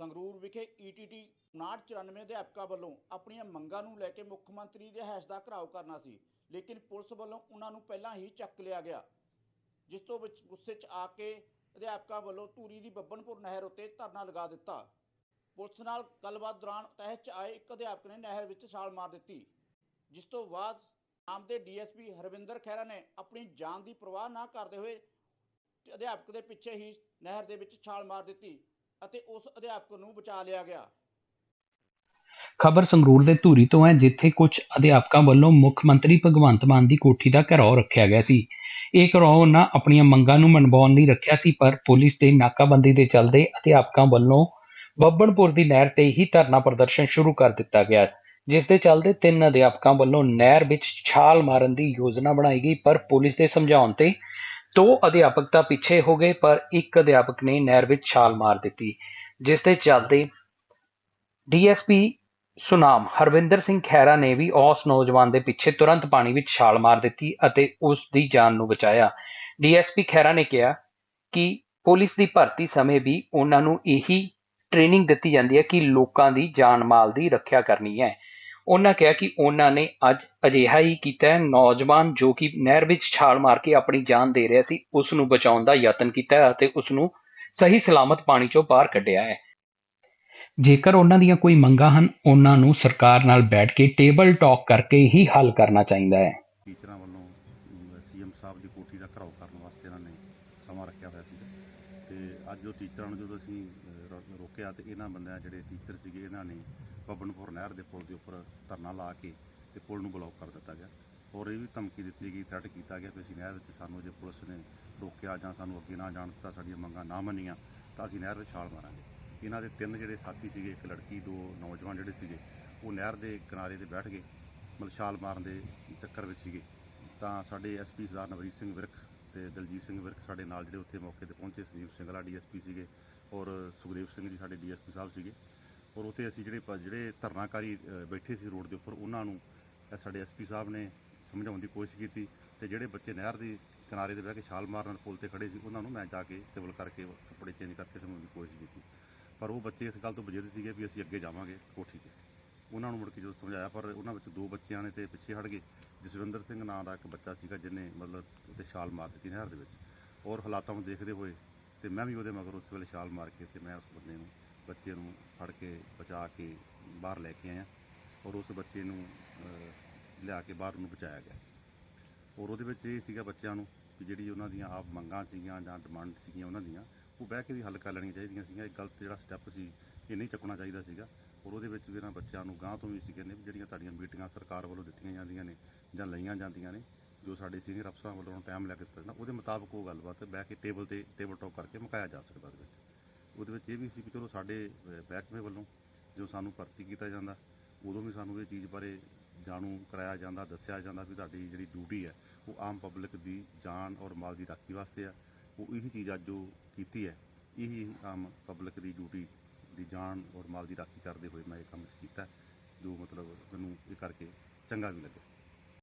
ਸੰਗਰੂਰ ਵਿਖੇ E ETT 5994 ਅਧਿਆਪਕਾਂ ਵੱਲੋਂ ਆਪਣੀਆਂ ਮੰਗਾਂ ਨੂੰ ਲੈ ਕੇ ਮੁੱਖ ਮੰਤਰੀ ਰਿਹਾਇਸ਼ ਦਾ ਘਰਾਓ ਕਰਨਾ ਸੀ, ਲੇਕਿਨ ਪੁਲਿਸ ਵੱਲੋਂ ਉਹਨਾਂ ਨੂੰ ਪਹਿਲਾਂ ਹੀ ਚੱਕ ਲਿਆ ਗਿਆ। ਜਿਸ ਤੋਂ ਵਿੱਚ ਗੁੱਸੇ 'ਚ ਆ ਕੇ ਅਧਿਆਪਕਾਂ ਵੱਲੋਂ ਧੂਰੀ ਦੀ ਬੱਬਨਪੁਰ ਨਹਿਰ ਉੱਤੇ ਧਰਨਾ ਲਗਾ ਦਿੱਤਾ। ਪੁਲਿਸ ਨਾਲ ਗੱਲਬਾਤ ਦੌਰਾਨ ਤਹਿਸ 'ਚ ਆਏ ਇੱਕ ਅਧਿਆਪਕ ਨੇ ਨਹਿਰ ਵਿੱਚ ਛਾਲ ਮਾਰ ਦਿੱਤੀ, ਜਿਸ ਤੋਂ ਬਾਅਦ ਆਮ ਦੇ ਡੀਐਸਪੀ ਹਰਵਿੰਦਰ ਖਹਿਰਾ ਨੇ ਆਪਣੀ ਜਾਨ ਦੀ ਪਰਵਾਹ ਨਾ ਕਰਦੇ ਹੋਏ ਅਧਿਆਪਕ ਦੇ ਪਿੱਛੇ ਹੀ ਨਹਿਰ ਦੇ ਵਿੱਚ ਛਾਲ ਮਾਰ ਦਿੱਤੀ। ਅਤੇ ਉਸ ਅਧਿਆਪਕ ਨੂੰ ਬਚਾ ਲਿਆ ਗਿਆ। ਖਬਰ ਸੰਗਰੂਰ ਦੇ ਧੂਰੀ ਤੋਂ ਹੈ, ਜਿੱਥੇ ਕੁਝ ਅਧਿਆਪਕਾਂ ਵੱਲੋਂ ਮੁੱਖ ਮੰਤਰੀ ਭਗਵੰਤ ਮਾਨ ਦੀ ਕੋਠੀ ਦਾ ਘਿਰਾਓ ਰੱਖਿਆ ਗਿਆ ਸੀ। ਇਹ ਘਿਰਾਓ ਉਹਨਾਂ ਆਪਣੀਆਂ ਮੰਗਾਂ ਨੂੰ ਮਨਵਾਉਣ ਲਈ ਰੱਖਿਆ ਸੀ, ਪਰ ਪੁਲਿਸ ਦੇ ਨਾਕਾਬੰਦੀ ਦੇ ਚੱਲਦੇ ਅਧਿਆਪਕਾਂ ਵੱਲੋਂ ਬੱਬਣਪੁਰ ਦੀ ਨਹਿਰ ਤੇ ਹੀ ਧਰਨਾ ਪ੍ਰਦਰਸ਼ਨ ਸ਼ੁਰੂ ਕਰ ਦਿੱਤਾ ਗਿਆ। ਜਿਸ ਦੇ ਚੱਲਦੇ ਤਿੰਨ ਅਧਿਆਪਕਾਂ ਵੱਲੋਂ ਨਹਿਰ ਵਿੱਚ ਛਾਲ ਮਾਰਨ ਦੀ ਯੋਜਨਾ ਬਣਾਈ ਗਈ, ਪਰ ਪੁਲਿਸ ਦੇ ਸਮਝਾਉਣ ਤੇ ਦੋ ਅਧਿਆਪਕ ਤਾਂ ਪਿੱਛੇ ਹੋ ਗਏ, ਪਰ ਇੱਕ ਅਧਿਆਪਕ ਨੇ ਨਹਿਰ ਵਿੱਚ ਛਾਲ ਮਾਰ ਦਿੱਤੀ, ਜਿਸ ਦੇ ਚੱਲਦੇ ਡੀਐਸਪੀ ਸੁਨਾਮ ਹਰਵਿੰਦਰ ਸਿੰਘ ਖਹਿਰਾ ਨੇ ਵੀ ਉਸ ਨੌਜਵਾਨ ਦੇ ਪਿੱਛੇ ਤੁਰੰਤ ਪਾਣੀ ਵਿੱਚ ਛਾਲ ਮਾਰ ਦਿੱਤੀ ਅਤੇ ਉਸ ਦੀ ਜਾਨ ਨੂੰ ਬਚਾਇਆ। ਡੀਐਸਪੀ ਖਹਿਰਾ ਨੇ ਕਿਹਾ ਕਿ ਪੁਲਿਸ ਦੀ ਭਰਤੀ ਸਮੇਂ ਵੀ ਉਹਨਾਂ ਨੂੰ ਇਹੀ ਟ੍ਰੇਨਿੰਗ ਦਿੱਤੀ ਜਾਂਦੀ ਹੈ ਕਿ ਲੋਕਾਂ ਦੀ ਜਾਨ ਮਾਲ ਦੀ ਰੱਖਿਆ ਕਰਨੀ ਹੈ। ਉਹਨਾਂ ਕਿਹਾ ਕਿ ਉਹਨਾਂ ਨੇ ਅੱਜ ਅਜਿਹਾ ਹੀ ਕੀਤਾ ਹੈ। ਨੌਜਵਾਨ ਜੋ ਕਿ ਨਹਿਰ ਵਿੱਚ ਛਾਲ ਮਾਰ ਕੇ ਆਪਣੀ ਜਾਨ ਦੇ ਰਿਹਾ ਸੀ ਉਸ ਨੂੰ ਬਚਾਉਣ ਦਾ ਯਤਨ ਕੀਤਾ ਹੈ ਅਤੇ ਉਸ ਨੂੰ ਸਹੀ ਸਲਾਮਤ ਪਾਣੀ ਚੋਂ ਬਾਹਰ ਕੱਢਿਆ ਹੈ। ਜੇਕਰ ਉਹਨਾਂ ਦੀਆਂ ਕੋਈ ਮੰਗਾਂ ਹਨ, ਉਹਨਾਂ ਨੂੰ ਸਰਕਾਰ ਨਾਲ ਬੈਠ ਕੇ ਟੇਬਲ ਟਾਕ ਕਰਕੇ ਹੀ ਹੱਲ ਕਰਨਾ ਚਾਹੀਦਾ ਹੈ ਟੀਚਰਾਂ ਵੱਲੋਂ ਸੀਐਮ ਸਾਹਿਬ ਦੀ ਕੋਠੀ ਦਾ ਘਰਾਓ ਕਰਨ ਵਾਸਤੇ ਇਹਨਾਂ ਨੇ ਸਮਾਂ ਰੱਖਿਆ ਹੋਇਆ ਸੀ। ਤੇ ਅੱਜ ਉਹ ਟੀਚਰਾਂ ਨੂੰ ਜਦੋਂ ਅਸੀਂ ਰੋ- ਰੋਕਿਆ ਤੇ ਇਹਨਾਂ ਬੰਦਿਆਂ ਜਿਹੜੇ ਟੀਚਰ ਸੀਗੇ, ਇਹਨਾਂ ਨੇ ਬੱਬਨਪੁਰ ਨਹਿਰ ਦੇ ਪੁਲ ਦੇ ਉੱਪਰ ਧਰਨਾ ਲਾ ਕੇ ਤੇ ਪੁਲ ਨੂੰ ਬਲੌਕ ਕਰ ਦਿੱਤਾ ਗਿਆ। ਔਰ ਇਹ ਵੀ ਧਮਕੀ ਦਿੱਤੀ ਗਈ ਥ੍ਰੈਟ ਕੀਤਾ ਗਿਆ ਕਿ ਅਸੀਂ ਨਹਿਰ ਵਿੱਚ ਸਾਨੂੰ ਜੇ ਪੁਲਿਸ ਨੇ ਰੋਕਿਆ ਜਾਂ ਸਾਨੂੰ ਅੱਗੇ ਨਾ ਜਾਣ ਦਿੱਤਾ, ਸਾਡੀਆਂ ਮੰਗਾਂ ਨਾ ਮੰਨੀਆਂ, ਤਾਂ ਅਸੀਂ ਨਹਿਰ ਵਿੱਚ ਛਾਲ ਮਾਰਾਂਗੇ। ਇਹਨਾਂ ਦੇ ਤਿੰਨ ਜਿਹੜੇ ਸਾਥੀ ਸੀਗੇ, ਇੱਕ ਲੜਕੀ, ਦੋ ਨੌਜਵਾਨ ਜਿਹੜੇ ਸੀਗੇ, ਉਹ ਨਹਿਰ ਦੇ ਕਿਨਾਰੇ ਤੇ ਬੈਠ ਗਏ, ਮਤਲਬ ਛਾਲ ਮਾਰਨ ਦੇ ਚੱਕਰ ਵਿੱਚ ਸੀਗੇ। ਤਾਂ ਸਾਡੇ ਐਸਪੀ ਸਰਦਾਰ ਨਵਰੀਤ ਸਿੰਘ ਵਿਰਕ ਤੇ ਦਲਜੀਤ ਸਿੰਘ ਵਿਰਕ ਸਾਡੇ ਨਾਲ ਜਿਹੜੇ ਉੱਥੇ ਮੌਕੇ ਤੇ ਪਹੁੰਚੇ ਸੰਜੀਵ ਸਿੰਘਲਾ ਡੀਐਸਪੀ ਸੀਗੇ ਔਰ ਸੁਖਦੇਵ ਸਿੰਘ ਜੀ ਸਾਡੇ ਡੀਐਸਪੀ ਸਾਹਿਬ ਸੀਗੇ। ਔਰ ਉੱਥੇ ਅਸੀਂ ਜਿਹੜੇ ਪ- ਜਿਹੜੇ ਧਰਨਾਕਾਰੀ ਅ, ਬੈਠੇ ਸੀ ਰੋਡ ਦੇ ਉੱਪਰ ਉਹਨਾਂ ਨੂੰ ਅ, ਸਾਡੇ ਐਸਪੀ ਸਾਹਿਬ ਨੇ ਸਮਝਾਉਣ ਦੀ ਕੋਸ਼ਿਸ਼ ਕੀਤੀ ਤੇ ਜਿਹੜੇ ਬੱਚੇ ਨਹਿਰ ਦੇ ਕਿਨਾਰੇ ਤੇ ਬਹਿ ਕੇ ਛਾਲ ਮਾਰਨ ਪੁਲ ਤੇ ਖੜੇ ਸੀ ਉਹਨਾਂ ਨੂੰ ਮੈਂ ਜਾ ਕੇ ਸਿਵਲ ਕਰਕੇ ਕੱਪੜੇ ਚੇਂਜ ਕਰਕੇ ਸਮਝਾਉਣ ਦੀ ਕੋਸ਼ਿਸ਼ ਕੀਤੀ। ਪਰ ਉਹ ਬੱਚੇ ਇਸ ਗੱਲ ਤੋਂ ਬਜਿੱਦ ਸੀਗੇ ਵੀ ਅਸੀਂ ਅੱਗੇ ਜਾਵਾਂਗੇ ਕੋਠੀ ਤੇ। ਉਹਨਾਂ ਨੂੰ ਮੁੜ ਕੇ ਜਦੋਂ ਸਮਝਾਇਆ, ਪਰ ਉਹਨਾਂ ਵਿੱਚ ਦੋ ਬੱਚਿਆਂ ਨੇ ਤੇ ਪਿੱਛੇ ਹਟ ਗਏ ਜਸਵਿੰਦਰ ਸਿੰਘ ਨਾਂ ਦਾ ਇੱਕ ਬੱਚਾ ਸੀਗਾ ਜਿਹਨੇ ਮਤਲਬ ਉੱਤੇ ਛਾਲ ਮਾਰ ਦਿੱਤੀ ਨਹਿਰ ਦੇ ਵਿੱਚ। ਔਰ ਹਾਲਾਤਾਂ ਨੂੰ ਦੇਖਦੇ ਹੋਏ ਤੇ ਮੈਂ ਵੀ ਉਹਦੇ ਮਗਰ ਉਸ ਵੇਲੇ ਛਾਲ ਮਾਰ ਕੇ ਤੇ ਮੈਂ ਉਸ ਬੰਦੇ ਨੂੰ, ਬੱਚੇ ਨੂੰ ਫੜ ਕੇ ਬਚਾ ਕੇ ਬਾਹਰ ਲੈ ਕੇ ਆਇਆ ਔਰ ਉਸ ਬੱਚੇ ਨੂੰ ਲਿਆ ਕੇ ਬਾਹਰ ਨੂੰ ਬਚਾਇਆ ਗਿਆ। ਔਰ ਉਹਦੇ ਵਿੱਚ ਇਹ ਸੀਗਾ ਬੱਚਿਆਂ ਨੂੰ ਕਿ ਜਿਹੜੀ ਉਹਨਾਂ ਦੀਆਂ ਆਪ ਮੰਗਾਂ ਸੀਗੀਆਂ ਜਾਂ ਡਿਮਾਂਡ ਸੀਗੀਆਂ ਉਹਨਾਂ ਦੀਆਂ, ਉਹ ਬਹਿ ਕੇ ਵੀ ਹੱਲ ਕਰ ਲੈਣੀਆਂ ਚਾਹੀਦੀਆਂ ਸੀਗੀਆਂ। ਇਹ ਗਲਤ ਜਿਹੜਾ ਸਟੈਪ ਸੀ ਇਹ ਨਹੀਂ ਚੱਕਣਾ ਚਾਹੀਦਾ ਸੀਗਾ। ਔਰ ਉਹਦੇ ਵਿੱਚ ਵੀ ਇਹਨਾਂ ਬੱਚਿਆਂ ਨੂੰ ਗਾਂਹ ਤੋਂ ਵੀ ਸੀ ਕਹਿੰਦੇ ਵੀ ਜਿਹੜੀਆਂ ਤੁਹਾਡੀਆਂ ਮੀਟਿੰਗਾਂ ਸਰਕਾਰ ਵੱਲੋਂ ਦਿੱਤੀਆਂ ਜਾਂਦੀਆਂ ਨੇ ਜਾਂ ਲਈਆਂ ਜਾਂਦੀਆਂ ਨੇ ਜੋ ਸਾਡੇ ਸੀਨੀਅਰ ਅਫਸਰਾਂ ਵੱਲੋਂ ਟਾਈਮ ਲੱਗ ਦਿੱਤਾ ਨਾ ਉਹਦੇ ਮੁਤਾਬਕ ਉਹ ਗੱਲਬਾਤ ਬਹਿ ਕੇ ਟੇਬਲ ਤੇ ਟੇਬਲ ਟਾਕ ਕਰਕੇ ਮੁਕਾਇਆ ਜਾ ਸਕਦਾ ਉਹਦੇ ਵਿੱਚ। ਉਹਦੇ ਵਿੱਚ ਇਹ ਵੀ ਸੀ ਕਿ ਚਲੋ ਸਾਡੇ ਅਹ, ਮਹਿਕਮੇ ਵੱਲੋਂ ਜੋ ਸਾਨੂੰ ਭਰਤੀ ਕੀਤਾ ਜਾਂਦਾ ਉਦੋਂ ਵੀ ਸਾਨੂੰ ਇਹ ਚੀਜ਼ ਬਾਰੇ ਜਾਣੂ ਕਰਾਇਆ ਜਾਂਦਾ ਦੱਸਿਆ ਜਾਂਦਾ ਵੀ ਤੁਹਾਡੀ ਜਿਹੜੀ ਡਿਊਟੀ ਹੈ ਉਹ ਆਮ ਪਬਲਿਕ ਦੀ ਜਾਨ ਔਰ ਮਾਲ ਦੀ ਰਾਖੀ ਵਾਸਤੇ ਆ। ਉਹ ਇਹੀ ਚੀਜ਼ ਅੱਜ ਜੋ ਕੀਤੀ ਹੈ। ਇਹੀ ਆਮ ਪਬਲਿਕ ਦੀ ਡਿਊਟੀ ਦੀ ਜਾਨ ਔਰ ਮਾਲ ਦੀ ਰਾਖੀ ਕਰਦੇ ਹੋਏ ਮੈਂ ਇਹ ਕੰਮ ਕੀਤਾ ਜੋ ਮਤਲਬ ਮੈਨੂੰ ਇਹ ਕਰਕੇ ਚੰਗਾ ਵੀ ਲੱਗਿਆ।